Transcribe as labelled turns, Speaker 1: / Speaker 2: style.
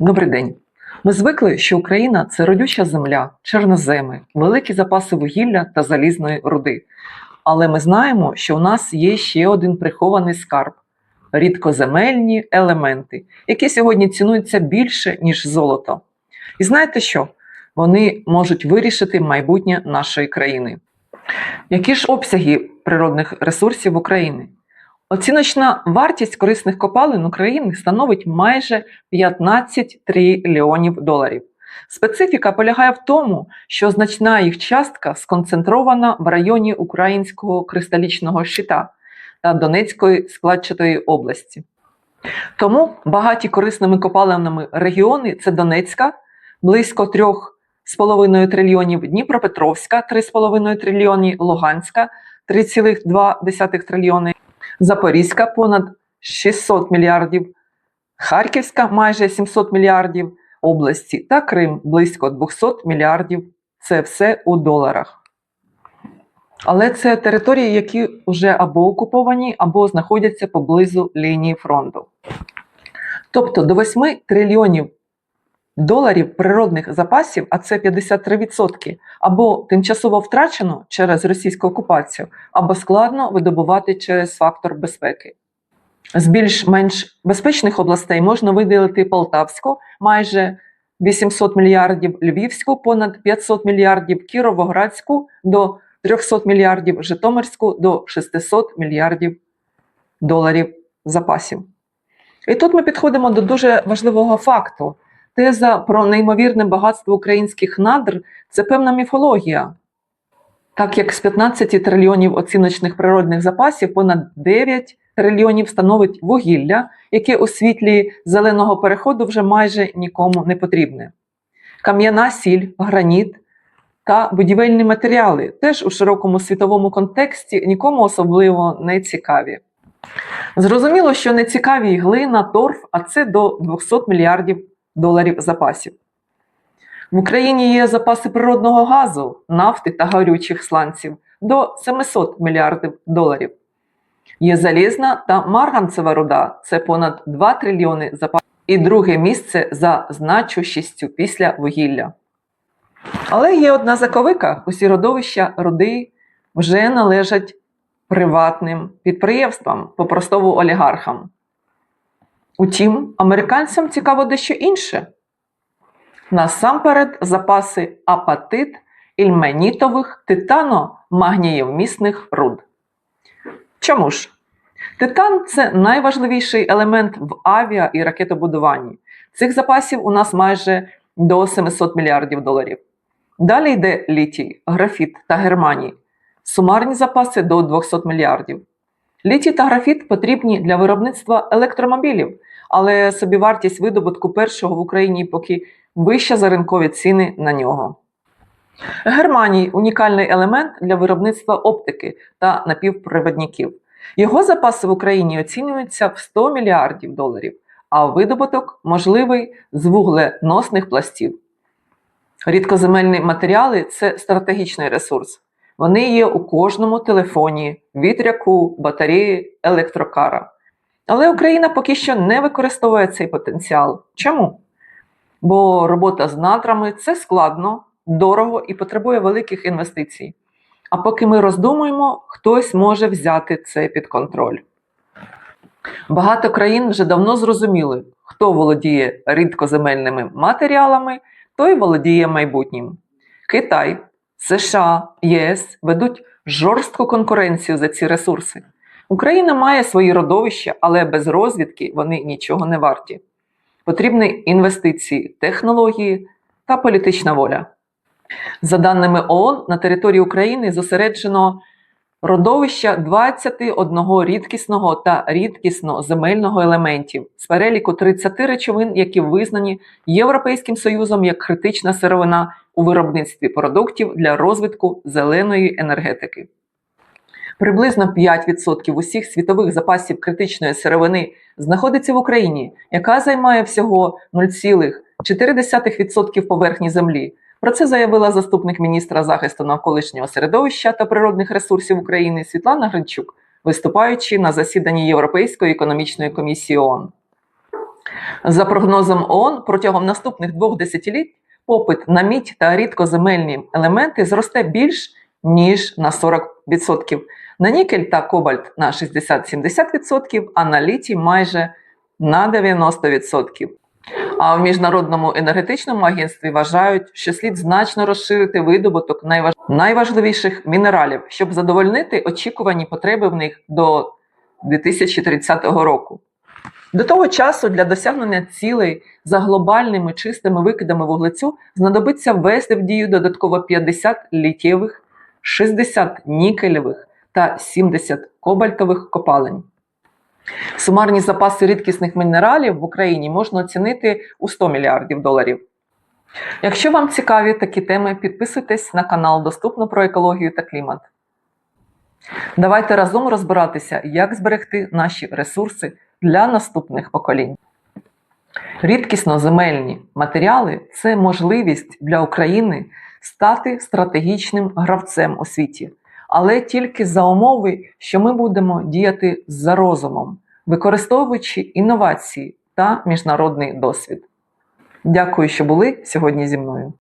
Speaker 1: Добрий день. Ми звикли, що Україна це родюча земля, чорноземи, великі запаси вугілля та залізної руди. Але ми знаємо, що у нас є ще один прихований скарб рідкоземельні елементи, які сьогодні цінуються більше, ніж золото. І знаєте що? Вони можуть вирішити майбутнє нашої країни. Які ж обсяги природних ресурсів України? Оціночна вартість корисних копалин України становить майже 15 трильйонів доларів. Специфіка полягає в тому, що значна їх частка сконцентрована в районі Українського кристалічного щита та Донецької складчатої області. Тому багаті корисними копалинами регіони це Донецька, близько 3,5 трильйонів, Дніпропетровська 3,5 трильйони, Луганська 3,2 трильйони, Запорізька понад 600 мільярдів, Харківська майже 700 мільярдів області та Крим близько 200 мільярдів. Це все у доларах. Але це території, які вже або окуповані, або знаходяться поблизу лінії фронту. Тобто до 8 трильйонів доларів природних запасів, а це 53%, або тимчасово втрачено через російську окупацію, або складно видобувати через фактор безпеки. З більш-менш безпечних областей можна виділити Полтавську майже 800 мільярдів, Львівську понад 500 мільярдів, Кіровоградську до 300 мільярдів, Житомирську до 600 мільярдів доларів запасів. І тут ми підходимо до дуже важливого факту. Теза про неймовірне багатство українських надр це певна міфологія. Так як з 15 трильйонів оціночних природних запасів понад 9 трильйонів становить вугілля, яке у світлі зеленого переходу вже майже нікому не потрібне. Кам'яна сіль, граніт та будівельні матеріали теж у широкому світовому контексті нікому особливо не цікаві. Зрозуміло, що не цікаві глина, торф, а це до 200 мільярдів доларів запасів. В Україні є запаси природного газу, нафти та горючих сланців до 700 мільярдів доларів. Є залізна та марганцева руда це понад 2 трильйони запасів. І друге місце за значущістю після вугілля. Але є одна заковика: усі родовища руди вже належать приватним підприємствам, по-простому олігархам. Утім, американцям цікаво дещо інше. Насамперед запаси апатит ільменітових титано-магнієвмісних руд. Чому ж? Титан це найважливіший елемент в авіа і ракетобудуванні. Цих запасів у нас майже до 700 мільярдів доларів. Далі йде літій, графіт та германій. Сумарні запаси до 200 мільярдів. Літій та графіт потрібні для виробництва електромобілів, але собівартість видобутку першого в Україні поки вища за ринкові ціни на нього. Германій унікальний елемент для виробництва оптики та напівпровідників. Його запаси в Україні оцінюються в 100 мільярдів доларів, а видобуток можливий з вугленосних пластів. Рідкоземельні матеріали це стратегічний ресурс. Вони є у кожному телефоні, вітряку, батареї, електрокара. Але Україна поки що не використовує цей потенціал. Чому? Бо робота з надрами це складно, дорого і потребує великих інвестицій. А поки ми роздумуємо, хтось може взяти це під контроль. Багато країн вже давно зрозуміли, хто володіє рідкоземельними матеріалами, той володіє майбутнім. Китай, США, ЄС ведуть жорстку конкуренцію за ці ресурси. Україна має свої родовища, але без розвідки вони нічого не варті. Потрібні інвестиції, технології та політична воля. За даними ООН, на території України зосереджено родовища 21 рідкісного та рідкісно земельного елементів з переліку 30 речовин, які визнані Європейським Союзом як критична сировина у виробництві продуктів для розвитку зеленої енергетики. Приблизно 5% усіх світових запасів критичної сировини знаходиться в Україні, яка займає всього 0,4% поверхні землі. Про це заявила заступник міністра захисту навколишнього середовища та природних ресурсів України Світлана Гринчук, виступаючи на засіданні Європейської економічної комісії ООН. За прогнозом ООН, протягом наступних двох десятиліть попит на мідь та рідкоземельні елементи зросте більш ніж на 40%. На нікель та кобальт на 60-70%, а на літій майже на 90%. А в Міжнародному енергетичному агентстві вважають, що слід значно розширити видобуток найваж... найважливіших мінералів, щоб задовольнити очікувані потреби в них до 2030 року. До того часу для досягнення цілей за глобальними чистими викидами вуглецю знадобиться ввести в дію додатково 50 літєвих, 60 нікелевих та 70 кобальтових копалень. Сумарні запаси рідкісних мінералів в Україні можна оцінити у 100 мільярдів доларів. Якщо вам цікаві такі теми, підписуйтесь на канал Доступно про екологію та клімат. Давайте разом розбиратися, як зберегти наші ресурси для наступних поколінь. Рідкісно земельні матеріали це можливість для України стати стратегічним гравцем у світі, але тільки за умови, що ми будемо діяти за розумом, використовуючи інновації та міжнародний досвід. Дякую, що були сьогодні зі мною.